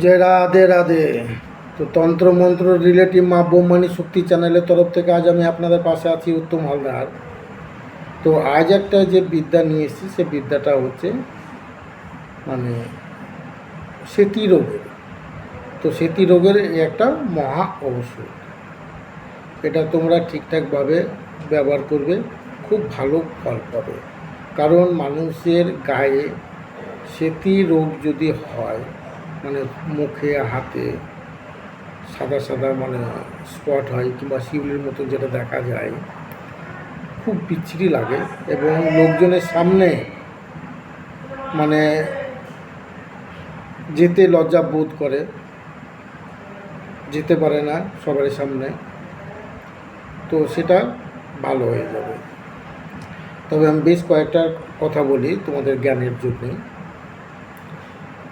যে রাধে রাধে। তো তন্ত্র মন্ত্র রিলেটিভ মা বোমানি শক্তি চ্যানেলের তরফ থেকে আজ আমি আপনাদের পাশে আছি উত্তম হালদার। তো আজ একটা যে বিদ্যা নিয়ে এসেছি, সে বিদ্যাটা হচ্ছে মানে সেতি রোগের। তো সেতি রোগের একটা মহা ঔষধ। এটা তোমরা ঠিকঠাকভাবে ব্যবহার করবে, খুব ভালো ফল পাবে। কারণ মানুষের গায়ে সেতি রোগ যদি হয় মানে মুখে, হাতে সাদা সাদা মানে স্পট হয় কিংবা শিউলির মতো যেটা দেখা যায়, খুব বিচ্ছিরি লাগে এবং লোকজনের সামনে মানে যেতে লজ্জা বোধ করে, যেতে পারে না সবার সামনে। তো সেটা ভালো হয়ে যাবে। তবে আমি বেশ কয়েকটা কথা বলি তোমাদের জ্ঞানের জন্যে।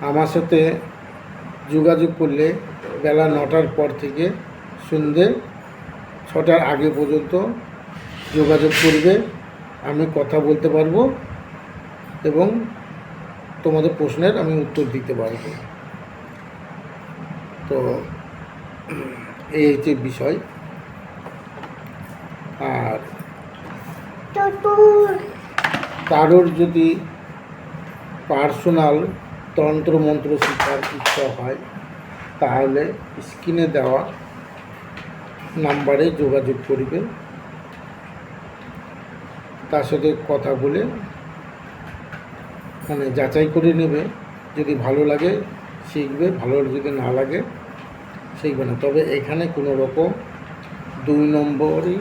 আমার সাথে যোগাযোগ করলে বেলা নটার পর থেকে সন্ধে ছটার আগে পর্যন্ত যোগাযোগ করবে। আমি কথা বলতে পারব এবং তোমাদের প্রশ্নের আমি উত্তর দিতে পারব। তো এই হচ্ছে বিষয়। আর কারোর যদি পার্সোনাল তন্ত্র মন্ত্র শিক্ষার ইচ্ছা হয়, তাহলে স্ক্রিনে দেওয়া নাম্বারে যোগাযোগ করবে। তার সাথে কথা বলে মানে যাচাই করে নেবে, যদি ভালো লাগে শিখবে, ভালো যদি না লাগে শিখবে না। তবে এখানে কোনো রকম দুই নম্বরই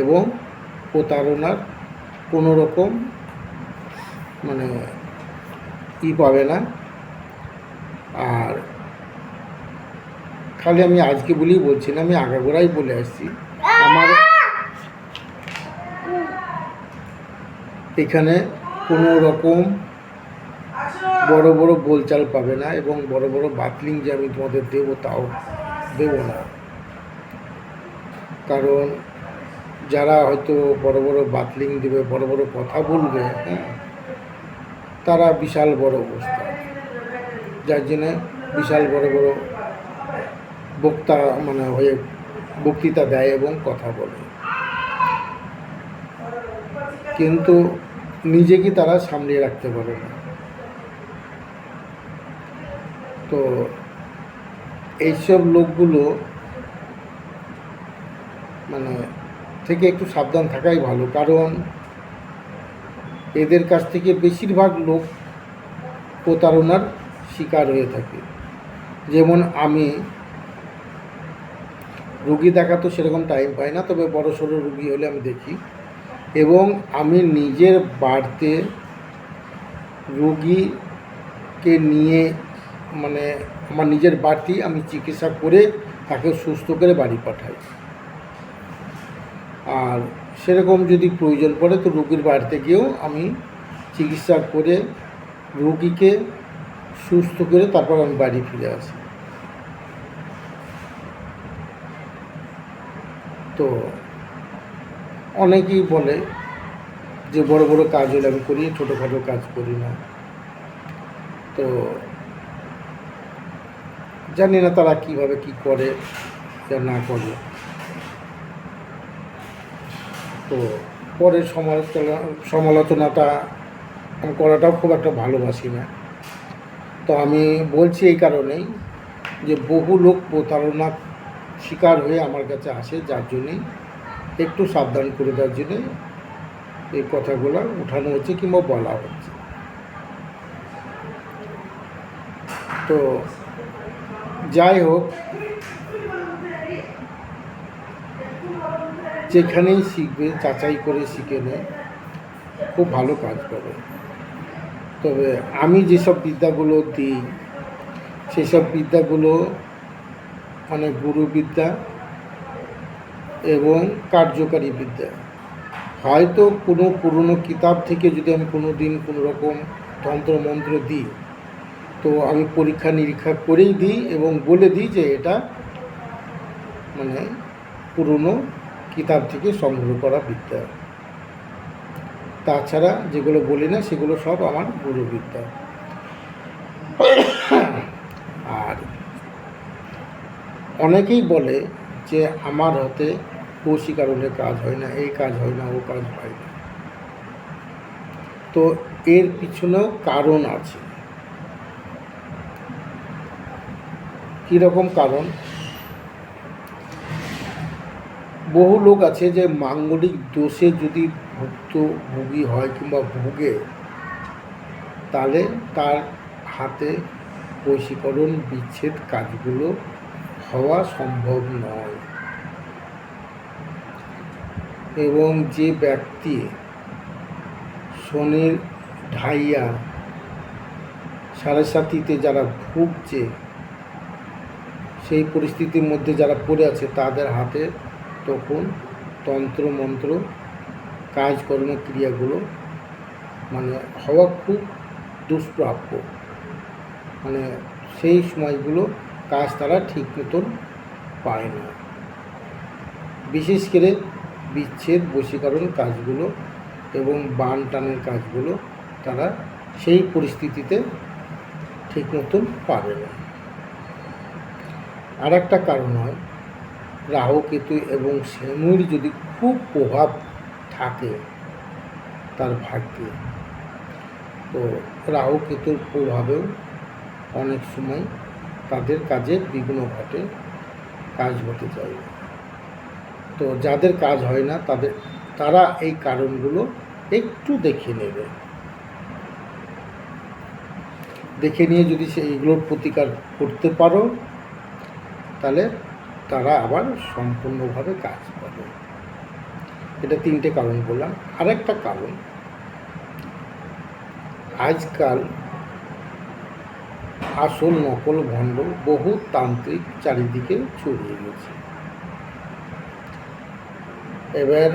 এবং প্রতারণার কোনো রকম মানে ই পাবে না। আর খালি আমি আজকে বলেই বলছি না, আমি আগাগোড়াই বলে আসছি। আমার এখানে কোনো রকম বড় বড় বোলচাল পাবে না এবং বড় বড় বাতলিং যে আমি তোমাদের দেবো তাও দেবো না। কারণ যারা হয়তো বড় বড় বাতলিং দেবে, বড় বড় কথা বলবে হ্যাঁ তারা বিশাল বড় অবস্থা। যার জন্যে বিশাল বড় বড় বক্তা মানে হয়ে বক্তৃতা দেয় এবং কথা বলে। কিন্তু নিজেকে তারা সামলিয়ে রাখতে পারে না। তো এইসব লোকগুলো মানে থেকে একটু সাবধান থাকাই ভালো, কারণ এদের কাছ থেকে বেশিরভাগ লোক প্রতারণার শিকার হয়ে থাকে। যেমন আমি, রুগী দেখা তো সেরকম টাইম পাই না, তবে বড় সড়ো রুগী হলে আমি দেখি। এবং আমি নিজের বাড়িতে রুগীকে নিয়ে মানে আমার নিজের বাড়তি আমি চিকিৎসা করে তাকে সুস্থ করে বাড়ি পাঠাই। আর সেরকম যদি প্রয়োজন পড়ে তো রুগীর বাড়িতে গিয়েও আমি চিকিৎসা করে রুগীকে সুস্থ করে তারপর আমি বাড়ি ফিরে আসি। তো অনেকেই বলে যে বড় বড় কাজ হলে আমি করি, ছোটোখাটো কাজ করি না। তো জানি না তারা কীভাবে কি করে যা না করে। তো পরের সমালোচনা, সমালোচনাটা করাটাও খুব একটা ভালোবাসি না। তো আমি বলছি এই কারণেই যে বহু লোক প্রতারণার শিকার হয়ে আমার কাছে আসে, যার জন্যেই একটু সাবধান করে দেওয়ার জন্যে এই কথাগুলো উঠানো হচ্ছে কিংবা বলা হচ্ছে। তো যাই হোক, যেখানেই শিখবে, যাচাই করে শিখে নেয়, খুব ভালো কাজ করে। তবে আমি যেসব বিদ্যাগুলো দিই, সেসব বিদ্যাগুলো মানে গুরুবিদ্যা এবং কার্যকারী বিদ্যা। হয়তো কোনো পুরনো কিতাব থেকে যদি আমি কোনো দিন কোনো রকম তন্ত্র মন্ত্র দিই, তো আমি পরীক্ষা নিরীক্ষা করেই দিই এবং বলে দিই যে এটা মানে পুরনো কিতাব থেকে সংগ্রহ করা বিদ্যা। তাছাড়া যেগুলো বলি না, সেগুলো সব আমার গুরুবিদ্যা। আর অনেকেই বলে যে, আমার হাতে বশীকরণের কাজ হয় না, এই কাজ হয় না, ও কাজ হয় না। তো এর পিছনেও কারণ আছে। কীরকম কারণ? বহু লোক আছে যে, মাঙ্গলিক দোষে যদি ভুক্তভোগী হয় কিংবা ভোগে, তাহলে তার হাতে বশীকরণ বিচ্ছেদ কাজগুলো হওয়া সম্ভব নয়। এবং যে ব্যক্তি শনির ঢাইয়া সাড়ে সাতিতে যারা ভুগছে, সেই পরিস্থিতির মধ্যে যারা পড়ে আছে, তাদের হাতে তখন তন্ত্র মন্ত্র কাজকর্ম ক্রিয়াগুলো মানে হওয়া খুব দুষ্প্রাপ্য। মানে সেই সময়গুলো কাজ তারা ঠিক মতন পায় না। বিশেষ করে বিচ্ছেদ, বশীকরণ কাজগুলো এবং বান টানের কাজগুলো তারা সেই পরিস্থিতিতে ঠিক মতন পারে না। আর একটা কারণ হয়, রাহু কেতু এবং শনির যদি খুব প্রভাব থাকে তার ভাগ্যে। তো রাহু কেতুর প্রভাবেও অনেক সময় তাদের কাজে বিঘ্ন ঘটে, কাজ হতে চায় তো যাদের কাজ হয় না, তাদের, তারা এই কারণগুলো একটু দেখে নেবে। দেখে নিয়ে যদি সে এইগুলোর প্রতিকার করতে পারো, তাহলে তারা আবার সম্পূর্ণভাবে কাজ পাবে। এটা তিনটে কারণ বললাম। আরেকটা কারণ, আজকাল আসল নকল ভণ্ড বহু তান্ত্রিক চারিদিকে ছড়িয়ে গেছে। এবার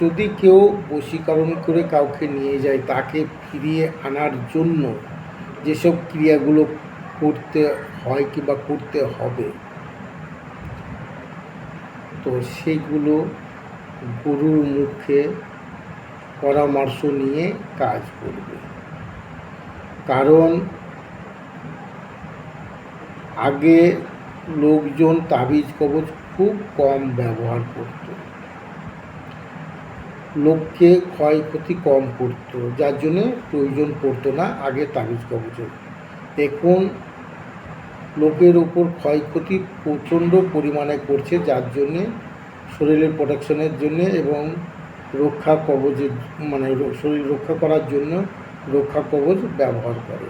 যদি কেউ বশীকরণ করে কাউকে নিয়ে যায়, তাকে ফিরিয়ে আনার জন্য যেসব ক্রিয়াগুলো করতে হয় কিংবা করতে হবে তো সেগুলো গুরুর মুখে পরামর্শ নিয়ে কাজ করবে। কারণ আগে লোকজন তাবিজ কবচ খুব কম ব্যবহার করত। লোককে ক্ষয়ক্ষতি কম করত, যার জন্যে প্রয়োজন পড়তো না আগে তাবিজ কবচের এখন লোকের ওপর ক্ষয়ক্ষতি প্রচণ্ড পরিমাণে করছে, যার জন্যে, শরীরের প্রোটেকশনের জন্য এবং রক্ষা কবচের মানে শরীর রক্ষা করার জন্য রক্ষা কবচ ব্যবহার করে।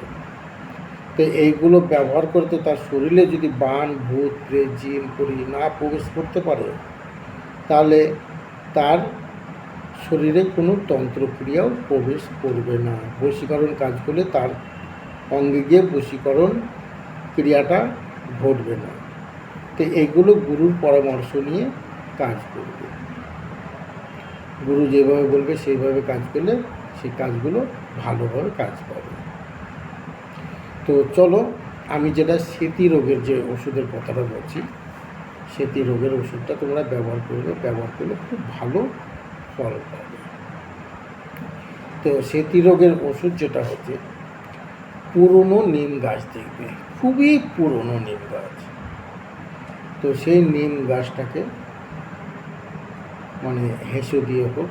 তো এইগুলো ব্যবহার করতে তার শরীরে যদি বান, ভূত, প্রেত, জিন করি না প্রবেশ করতে পারে, তাহলে তার শরীরে কোনো তন্ত্রক্রিয়াও প্রবেশ করবে না। বশীকরণ কাজ করলে তার অঙ্গে গিয়ে বশীকরণ ক্রিয়াটা ঘটবে না। তো এগুলো গুরুর পরামর্শ নিয়ে কাজ করবে। গুরু যেভাবে বলবে, সেইভাবে কাজ করলে সেই কাজগুলো ভালোভাবে কাজ পাবে। তো চলো, আমি যেটা স্মৃতি রোগের যে ওষুধের কথাটা বলছি স্মৃতি রোগের ওষুধটা তোমরা ব্যবহার করবে, ব্যবহার করলে খুব ভালো ফল পাবে। তো স্মৃতি রোগের ওষুধ যেটা হচ্ছে, পুরনো নিম গাছ দেখবে। খুবই পুরনো নিম গাছ। তো সেই নিম গাছটাকে মানে হেসো দিয়ে হোক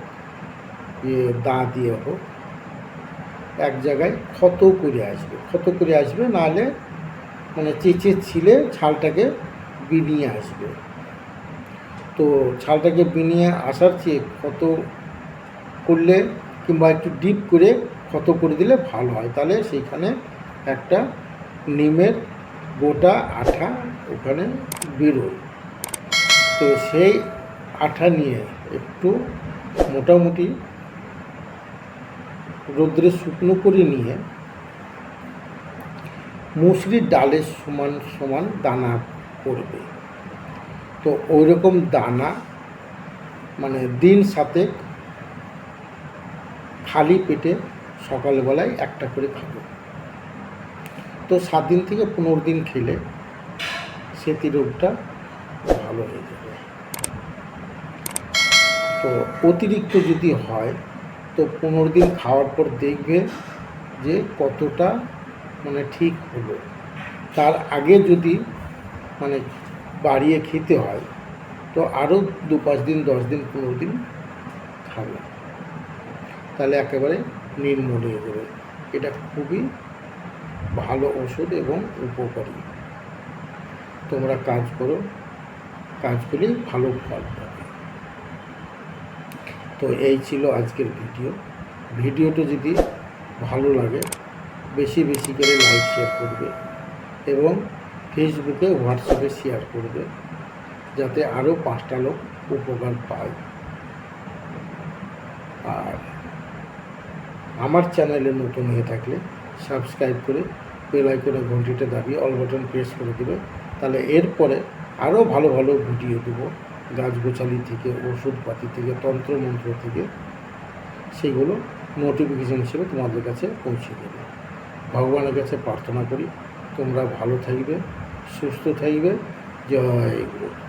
ইয়ে দা দিয়ে হোক, এক জায়গায় ক্ষত করে আসবে। ক্ষত করে আসবে, নাহলে মানে চেঁচে ছিলে ছালটাকে বিনিয়ে আসবে। তো ছালটাকে বিনিয়ে আসার চেয়ে ক্ষত করলে কিংবা একটু ডিপ করে ক্ষত করে দিলে ভালো হয়। তাহলে সেইখানে একটা নিমের গোটা আঠা ওখানে বেরোয় তো সেই আঠা নিয়ে একটু মোটামুটি রোদ্রে শুকনো করে নিয়ে মুসরির ডালের সমান সমান দানা করবে তো ওই রকম দানা মানে দিন সাথে খালি পেটে সকালবেলায় একটা করে খাব। তো সাত দিন থেকে পনেরো দিন খেলে স্মৃতি রোগটা ভালো হয়ে যাবে। তো অতিরিক্ত যদি হয়, তো পনেরো দিন খাওয়ার পর দেখবে যে কতটা মানে ঠিক হলো। তার আগে যদি মানে বাড়িয়ে খেতে হয়, তো আরও দু পাঁচ দিন, দশ দিন, পনেরো দিন খাবে। তাহলে একেবারে নির্মূল হয়ে যাবে। এটা খুবই ভালো ওষুধ এবং উপকারী। তোমরা কাজ করো, কাজ করলেই ভালো ফল পাবে। তো এই ছিল আজকের ভিডিও। ভিডিওটা যদি ভালো লাগে, বেশি বেশি করে লাইক শেয়ার করবে এবং ফেসবুকে হোয়াটসঅ্যাপে শেয়ার করবে, যাতে আরও পাঁচটা লোক উপকার পায়। আর আমার চ্যানেলে নতুন হয়ে থাকলে সাবস্ক্রাইব করে বেল আইকনে ঘন্টিটা দাবিয়ে অল বাটন প্রেস করে দেবে। তাহলে এরপরে আরও ভালো ভালো ভিডিও দেবো। গাছগোছালি থেকে, ওষুধপাতি থেকে, তন্ত্রমন্ত্র থেকে, সেগুলো নোটিফিকেশন হিসেবে তোমাদের কাছে পৌঁছে দেবে। ভগবানের কাছে প্রার্থনা করি, তোমরা ভালো থাকবে, সুস্থ থাকবে। জয় গুরু।